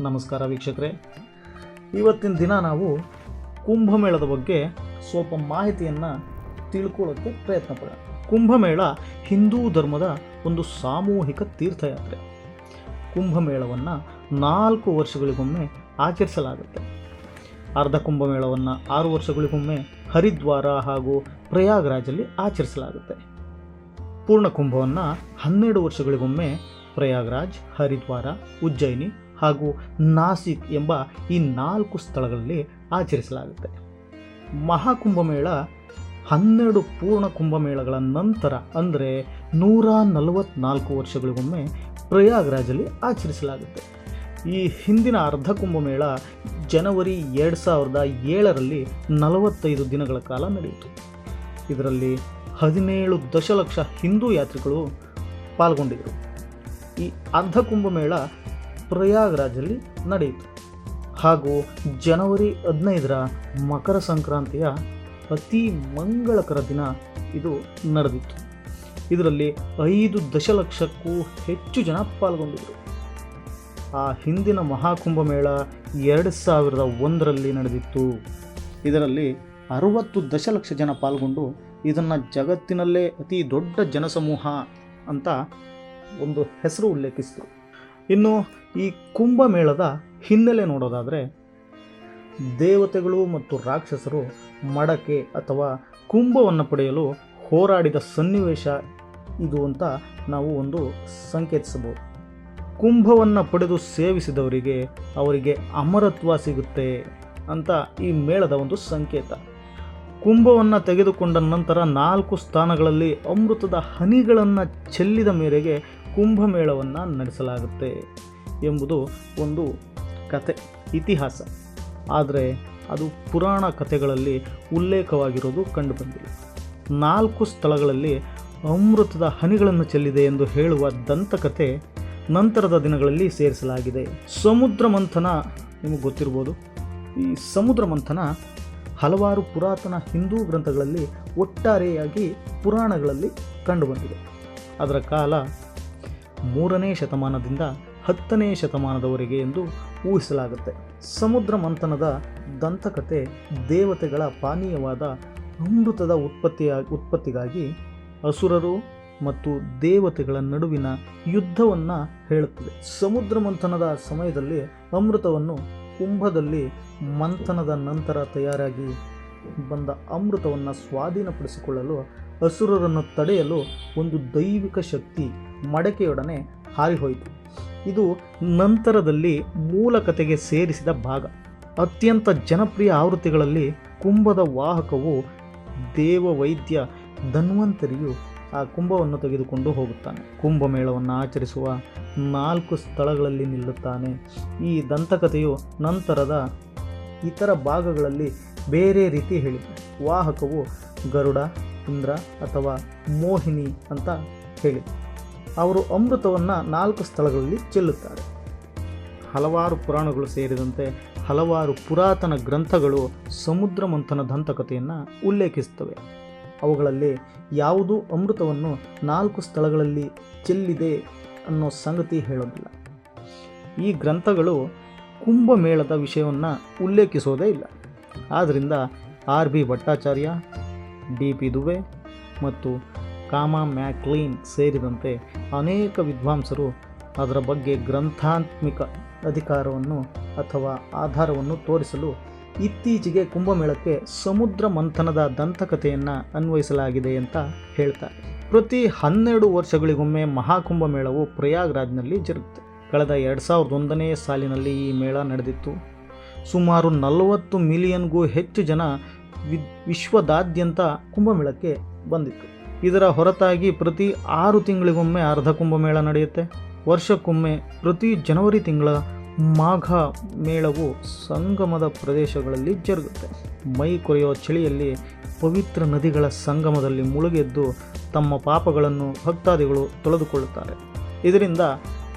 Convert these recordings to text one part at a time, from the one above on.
ನಮಸ್ಕಾರ ವೀಕ್ಷಕರೇ. ಇವತ್ತಿನ ದಿನ ನಾವು ಕುಂಭಮೇಳದ ಬಗ್ಗೆ ಸ್ವಲ್ಪ ಮಾಹಿತಿಯನ್ನು ತಿಳ್ಕೊಳ್ಳೋಕ್ಕೆ ಪ್ರಯತ್ನ ಪಡೋಣ. ಕುಂಭಮೇಳ ಹಿಂದೂ ಧರ್ಮದ ಒಂದು ಸಾಮೂಹಿಕ ತೀರ್ಥಯಾತ್ರೆ. ಕುಂಭಮೇಳವನ್ನು ನಾಲ್ಕು ವರ್ಷಗಳಿಗೊಮ್ಮೆ ಆಚರಿಸಲಾಗುತ್ತೆ. ಅರ್ಧ ಕುಂಭಮೇಳವನ್ನು ಆರು ವರ್ಷಗಳಿಗೊಮ್ಮೆ ಹರಿದ್ವಾರ ಹಾಗೂ ಪ್ರಯಾಗ್ರಾಜಲ್ಲಿ ಆಚರಿಸಲಾಗುತ್ತೆ. ಪೂರ್ಣ ಕುಂಭವನ್ನು ಹನ್ನೆರಡು ವರ್ಷಗಳಿಗೊಮ್ಮೆ ಪ್ರಯಾಗ್ರಾಜ್, ಹರಿದ್ವಾರ, ಉಜ್ಜಯಿನಿ ಹಾಗೂ ನಾಸಿಕ್ ಎಂಬ ಈ ನಾಲ್ಕು ಸ್ಥಳಗಳಲ್ಲಿ ಆಚರಿಸಲಾಗುತ್ತೆ. ಮಹಾಕುಂಭಮೇಳ ಹನ್ನೆರಡು ಪೂರ್ಣ ಕುಂಭಮೇಳಗಳ ನಂತರ, ಅಂದರೆ ನೂರ ನಲವತ್ತ್ನಾಲ್ಕು ವರ್ಷಗಳಿಗೊಮ್ಮೆ ಪ್ರಯಾಗ್ರಾಜಲ್ಲಿ ಆಚರಿಸಲಾಗುತ್ತೆ. ಈ ಹಿಂದಿನ ಅರ್ಧ ಕುಂಭಮೇಳ ಜನವರಿ ಎರಡು ಸಾವಿರದ ಏಳರಲ್ಲಿ ನಲವತ್ತೈದು ದಿನಗಳ ಕಾಲ ನಡೆಯಿತು. ಇದರಲ್ಲಿ ಹದಿನೇಳು ದಶಲಕ್ಷ ಹಿಂದೂ ಯಾತ್ರಿಗಳು ಪಾಲ್ಗೊಂಡಿದ್ದರು. ಈ ಅರ್ಧ ಕುಂಭಮೇಳ ಪ್ರಯಾಗ್ರಾಜಲ್ಲಿ ನಡೆಯಿತು. ಹಾಗೂ ಜನವರಿ ಹದಿನೈದರ ಮಕರ ಸಂಕ್ರಾಂತಿಯ ಅತಿ ಮಂಗಳಕರ ದಿನ ಇದು ನಡೆದಿತ್ತು. ಇದರಲ್ಲಿ ಐದು ದಶಲಕ್ಷಕ್ಕೂ ಹೆಚ್ಚು ಜನ ಪಾಲ್ಗೊಂಡಿದ್ದರು. ಆ ಹಿಂದಿನ ಮಹಾಕುಂಭಮೇಳ ಎರಡು ಸಾವಿರದ ಒಂದರಲ್ಲಿ ನಡೆದಿತ್ತು. ಇದರಲ್ಲಿ ಅರುವತ್ತು ದಶಲಕ್ಷ ಜನ ಪಾಲ್ಗೊಂಡು ಇದನ್ನು ಜಗತ್ತಿನಲ್ಲೇ ಅತಿ ದೊಡ್ಡ ಜನಸಮೂಹ ಅಂತ ಒಂದು ಹೆಸರು ಉಲ್ಲೇಖಿಸಿದರು. ಇನ್ನು ಈ ಕುಂಭಮೇಳದ ಹಿನ್ನೆಲೆ ನೋಡೋದಾದರೆ ದೇವತೆಗಳು ಮತ್ತು ರಾಕ್ಷಸರು ಮಡಕೆ ಅಥವಾ ಕುಂಭವನ್ನು ಪಡೆಯಲು ಹೋರಾಡಿದ ಸನ್ನಿವೇಶ ಇದು ಅಂತ ನಾವು ಒಂದು ಸಂಕೇತಿಸಬಹುದು. ಕುಂಭವನ್ನು ಪಡೆದು ಸೇವಿಸಿದವರಿಗೆ ಅವರಿಗೆ ಅಮರತ್ವ ಸಿಗುತ್ತೆ ಅಂತ ಈ ಮೇಳದ ಒಂದು ಸಂಕೇತ. ಕುಂಭವನ್ನು ತೆಗೆದುಕೊಂಡ ನಂತರ ನಾಲ್ಕು ಸ್ಥಾನಗಳಲ್ಲಿ ಅಮೃತದ ಹನಿಗಳನ್ನು ಚೆಲ್ಲಿದ ಮೇರೆಗೆ ಕುಂಭಮೇಳವನ್ನು ನಡೆಸಲಾಗುತ್ತೆ ಎಂಬುದು ಒಂದು ಕತೆ, ಇತಿಹಾಸ. ಆದರೆ ಅದು ಪುರಾಣ ಕಥೆಗಳಲ್ಲಿ ಉಲ್ಲೇಖವಾಗಿರೋದು ಕಂಡುಬಂದಿಲ್ಲ. ನಾಲ್ಕು ಸ್ಥಳಗಳಲ್ಲಿ ಅಮೃತದ ಹನಿಗಳನ್ನು ಚೆಲ್ಲಿದೆ ಎಂದು ಹೇಳುವ ದಂತಕಥೆ ನಂತರದ ದಿನಗಳಲ್ಲಿ ಸೇರಿಸಲಾಗಿದೆ. ಸಮುದ್ರ ಮಂಥನ, ನಿಮಗೆ ಗೊತ್ತಿರ್ಬೋದು. ಈ ಸಮುದ್ರ ಮಂಥನ ಹಲವಾರು ಪುರಾತನ ಹಿಂದೂ ಗ್ರಂಥಗಳಲ್ಲಿ ಒಟ್ಟಾರೆಯಾಗಿ ಪುರಾಣಗಳಲ್ಲಿ ಕಂಡುಬಂದಿದೆ. ಅದರ ಕಾಲ ಮೂರನೇ ಶತಮಾನದಿಂದ ಹತ್ತನೇ ಶತಮಾನದವರೆಗೆ ಎಂದು ಊಹಿಸಲಾಗುತ್ತೆ. ಸಮುದ್ರ ಮಂಥನದ ದಂತಕತೆ ದೇವತೆಗಳ ಪಾನೀಯವಾದ ಅಮೃತದ ಉತ್ಪತ್ತಿಯ ಉತ್ಪತ್ತಿಗಾಗಿ ಅಸುರರು ಮತ್ತು ದೇವತೆಗಳ ನಡುವಿನ ಯುದ್ಧವನ್ನು ಹೇಳುತ್ತದೆ. ಸಮುದ್ರ ಮಂಥನದ ಸಮಯದಲ್ಲಿ ಅಮೃತವನ್ನು ಕುಂಭದಲ್ಲಿ ಮಂಥನದ ನಂತರ ತಯಾರಾಗಿ ಬಂದ ಅಮೃತವನ್ನು ಸ್ವಾಧೀನಪಡಿಸಿಕೊಳ್ಳಲು ಅಸುರರನ್ನು ತಡೆಯಲು ಒಂದು ದೈವಿಕ ಶಕ್ತಿ ಮಡಕೆಯೊಡನೆ ಹಾರಿಹೋಯಿತು. ಇದು ನಂತರದಲ್ಲಿ ಮೂಲ ಕಥೆಗೆ ಸೇರಿಸಿದ ಭಾಗ. ಅತ್ಯಂತ ಜನಪ್ರಿಯ ಆವೃತ್ತಿಗಳಲ್ಲಿ ಕುಂಭದ ವಾಹಕವು ದೇವವೈದ್ಯ ಧನ್ವಂತರಿಯು ಆ ಕುಂಭವನ್ನು ತೆಗೆದುಕೊಂಡು ಹೋಗುತ್ತಾನೆ. ಕುಂಭಮೇಳವನ್ನು ಆಚರಿಸುವ ನಾಲ್ಕು ಸ್ಥಳಗಳಲ್ಲಿ ನಿಲ್ಲುತ್ತಾನೆ. ಈ ದಂತಕಥೆಯು ನಂತರದ ಇತರ ಭಾಗಗಳಲ್ಲಿ ಬೇರೆ ರೀತಿ ಹೇಳಿದೆ ವಾಹಕವು ಗರುಡ ಇಂದ್ರ ಅಥವಾ ಮೋಹಿನಿ ಅಂತ ಹೇಳಿ. ಅವರು ಅಮೃತವನ್ನು ನಾಲ್ಕು ಸ್ಥಳಗಳಲ್ಲಿ ಚೆಲ್ಲುತ್ತಾರೆ. ಹಲವಾರು ಪುರಾಣಗಳು ಸೇರಿದಂತೆ ಹಲವಾರು ಪುರಾತನ ಗ್ರಂಥಗಳು ಸಮುದ್ರ ಮಂಥನ ದಂತಕಥೆಯನ್ನು ಉಲ್ಲೇಖಿಸುತ್ತವೆ. ಅವುಗಳಲ್ಲಿ ಯಾವುದೂ ಅಮೃತವನ್ನು ನಾಲ್ಕು ಸ್ಥಳಗಳಲ್ಲಿ ಚೆಲ್ಲಿದೆ ಅನ್ನೋ ಸಂಗತಿ ಹೇಳೋದಿಲ್ಲ. ಈ ಗ್ರಂಥಗಳು ಕುಂಭಮೇಳದ ವಿಷಯವನ್ನು ಉಲ್ಲೇಖಿಸೋದೇ ಇಲ್ಲ. ಆದ್ದರಿಂದ R B Bhattacharya D P Dubey ಮತ್ತು ಕಾಮಾ ಮ್ಯಾಕ್ಲೀನ್ ಸೇರಿದಂತೆ ಅನೇಕ ವಿದ್ವಾಂಸರು ಅದರ ಬಗ್ಗೆ ಗ್ರಂಥಾತ್ಮಿಕ ಅಧಿಕಾರವನ್ನು ಅಥವಾ ಆಧಾರವನ್ನು ತೋರಿಸಲು ಇತ್ತೀಚೆಗೆ ಕುಂಭಮೇಳಕ್ಕೆ ಸಮುದ್ರ ಮಂಥನದ ದಂತಕಥೆಯನ್ನು ಅನ್ವಯಿಸಲಾಗಿದೆ ಅಂತ ಹೇಳ್ತಾರೆ. ಪ್ರತಿ ಹನ್ನೆರಡು ವರ್ಷಗಳಿಗೊಮ್ಮೆ ಮಹಾಕುಂಭಮೇಳವು ಪ್ರಯಾಗ್ರಾಜ್ನಲ್ಲಿ ಜರುಗುತ್ತೆ. ಕಳೆದ ಎರಡು ಸಾವಿರದ ಒಂದನೇ ಸಾಲಿನಲ್ಲಿ ಈ ಮೇಳ ನಡೆದಿತ್ತು. ಸುಮಾರು ನಲವತ್ತು ಮಿಲಿಯನ್ಗೂ ಹೆಚ್ಚು ಜನ ವಿಶ್ವದಾದ್ಯಂತ ಕುಂಭಮೇಳಕ್ಕೆ ಬಂದಿತ್ತು. ಇದರ ಹೊರತಾಗಿ ಪ್ರತಿ ಆರು ತಿಂಗಳಿಗೊಮ್ಮೆ ಅರ್ಧ ಕುಂಭಮೇಳ ನಡೆಯುತ್ತೆ. ವರ್ಷಕ್ಕೊಮ್ಮೆ ಪ್ರತಿ ಜನವರಿ ತಿಂಗಳ ಮಾಘ ಮೇಳವು ಸಂಗಮದ ಪ್ರದೇಶಗಳಲ್ಲಿ ಜರುಗುತ್ತೆ. ಮೈ ಕೊರೆಯೋ ಚಳಿಯಲ್ಲಿ ಪವಿತ್ರ ನದಿಗಳ ಸಂಗಮದಲ್ಲಿ ಮುಳುಗೆದ್ದು ತಮ್ಮ ಪಾಪಗಳನ್ನು ಭಕ್ತಾದಿಗಳು ತೊಳೆದುಕೊಳ್ಳುತ್ತಾರೆ. ಇದರಿಂದ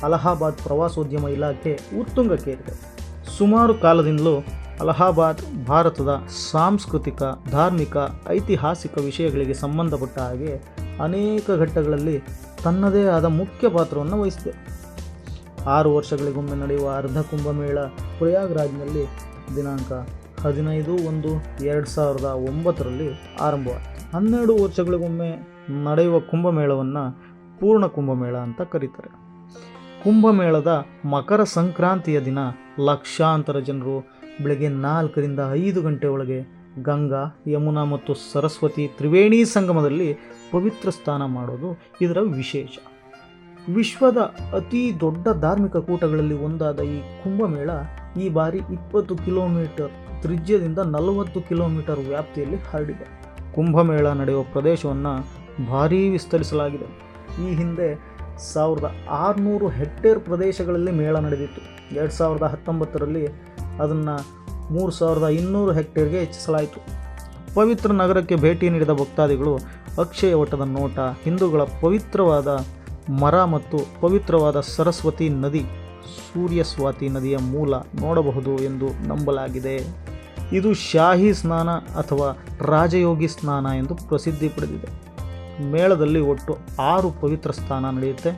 ಅಲಹಾಬಾದ್ ಪ್ರವಾಸೋದ್ಯಮ ಇಲಾಖೆ ಉತ್ತುಂಗಕ್ಕೇರಿದೆ. ಸುಮಾರು ಕಾಲದಿಂದಲೂ ಅಲಹಾಬಾದ್ ಭಾರತದ ಸಾಂಸ್ಕೃತಿಕ, ಧಾರ್ಮಿಕ, ಐತಿಹಾಸಿಕ ವಿಷಯಗಳಿಗೆ ಸಂಬಂಧಪಟ್ಟ ಹಾಗೆ ಅನೇಕ ಘಟ್ಟಗಳಲ್ಲಿ ತನ್ನದೇ ಆದ ಮುಖ್ಯ ಪಾತ್ರವನ್ನು ವಹಿಸಿದೆ. ಆರು ವರ್ಷಗಳಿಗೊಮ್ಮೆ ನಡೆಯುವ ಅರ್ಧ ಕುಂಭಮೇಳ ಪ್ರಯಾಗ್ರಾಜ್ನಲ್ಲಿ ದಿನಾಂಕ ಹದಿನೈದು ಒಂದು ಎರಡು ಸಾವಿರದ ಒಂಬತ್ತರಲ್ಲಿ ಆರಂಭವಾಯಿತು. ಹನ್ನೆರಡು ವರ್ಷಗಳಿಗೊಮ್ಮೆ ನಡೆಯುವ ಕುಂಭಮೇಳವನ್ನು ಪೂರ್ಣ ಕುಂಭಮೇಳ ಅಂತ ಕರೀತಾರೆ. ಕುಂಭಮೇಳದ ಮಕರ ಸಂಕ್ರಾಂತಿಯ ದಿನ ಲಕ್ಷಾಂತರ ಜನರು ಬೆಳಗ್ಗೆ ನಾಲ್ಕರಿಂದ ಐದು ಗಂಟೆ ಒಳಗೆ ಗಂಗಾ, ಯಮುನಾ ಮತ್ತು ಸರಸ್ವತಿ ತ್ರಿವೇಣಿ ಸಂಗಮದಲ್ಲಿ ಪವಿತ್ರ ಸ್ನಾನ ಮಾಡೋದು ಇದರ ವಿಶೇಷ. ವಿಶ್ವದ ಅತಿ ದೊಡ್ಡ ಧಾರ್ಮಿಕ ಕೂಟಗಳಲ್ಲಿ ಒಂದಾದ ಈ ಕುಂಭಮೇಳ ಈ ಬಾರಿ ಇಪ್ಪತ್ತು ಕಿಲೋಮೀಟರ್ ತ್ರಿಜ್ಯದಿಂದ ನಲವತ್ತು ಕಿಲೋಮೀಟರ್ ವ್ಯಾಪ್ತಿಯಲ್ಲಿ ಹರಡಿದೆ. ಕುಂಭಮೇಳ ನಡೆಯುವ ಪ್ರದೇಶವನ್ನು ಭಾರೀ ವಿಸ್ತರಿಸಲಾಗಿದೆ. ಈ ಹಿಂದೆ ಸಾವಿರದ ಆರುನೂರು ಹೆಕ್ಟೇರ್ ಪ್ರದೇಶಗಳಲ್ಲಿ ಮೇಳ ನಡೆದಿತ್ತು. ಎರಡು ಸಾವಿರದ ಹತ್ತೊಂಬತ್ತರಲ್ಲಿ ಅದನ್ನು ಮೂರು ಸಾವಿರದ ಇನ್ನೂರು ಹೆಕ್ಟೇರ್ಗೆ ಹೆಚ್ಚಿಸಲಾಯಿತು. ಪವಿತ್ರ ನಗರಕ್ಕೆ ಭೇಟಿ ನೀಡಿದ ಭಕ್ತಾದಿಗಳು ಅಕ್ಷಯ ವಟದ ನೋಟ, ಹಿಂದೂಗಳ ಪವಿತ್ರವಾದ ಮರ ಮತ್ತು ಪವಿತ್ರವಾದ ಸರಸ್ವತಿ ನದಿ, ಸೂರ್ಯಸ್ವಾತಿ ನದಿಯ ಮೂಲ ನೋಡಬಹುದು ಎಂದು ನಂಬಲಾಗಿದೆ. ಇದು ಶಾಹಿ ಸ್ನಾನ ಅಥವಾ ರಾಜಯೋಗಿ ಸ್ನಾನ ಎಂದು ಪ್ರಸಿದ್ಧಿ ಪಡೆದಿದೆ. ಮೇಳದಲ್ಲಿ ಒಟ್ಟು ಆರು ಪವಿತ್ರ ಸ್ನಾನ ನಡೆಯುತ್ತೆ.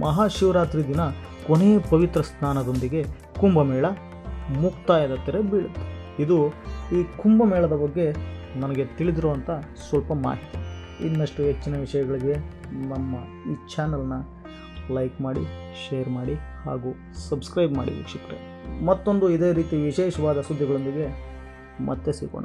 ಮಹಾಶಿವರಾತ್ರಿ ದಿನ ಕೊನೆಯ ಪವಿತ್ರ ಸ್ನಾನದೊಂದಿಗೆ ಕುಂಭಮೇಳ ಮುಕ್ತಾಯದ ತೆರೆ ಬೀಳುತ್ತೆ. ಇದು ಈ ಕುಂಭಮೇಳದ ಬಗ್ಗೆ ನನಗೆ ತಿಳಿದಿರುವಂಥ ಸ್ವಲ್ಪ ಮಾಹಿತಿ. ಇನ್ನಷ್ಟು ಹೆಚ್ಚಿನ ವಿಷಯಗಳಿಗೆ ನಮ್ಮ ಈ ಚಾನಲ್ನ ಲೈಕ್ ಮಾಡಿ ಶೇರ್ ಮಾಡಿ ಹಾಗೂ ಸಬ್ಸ್ಕ್ರೈಬ್ ಮಾಡಿ ವೀಕ್ಷಕರೇ. ಮತ್ತೊಂದು ಇದೇ ರೀತಿ ವಿಶೇಷವಾದ ಸುದ್ದಿಗಳೊಂದಿಗೆ ಮತ್ತೆ ಸಿಗೋಣ.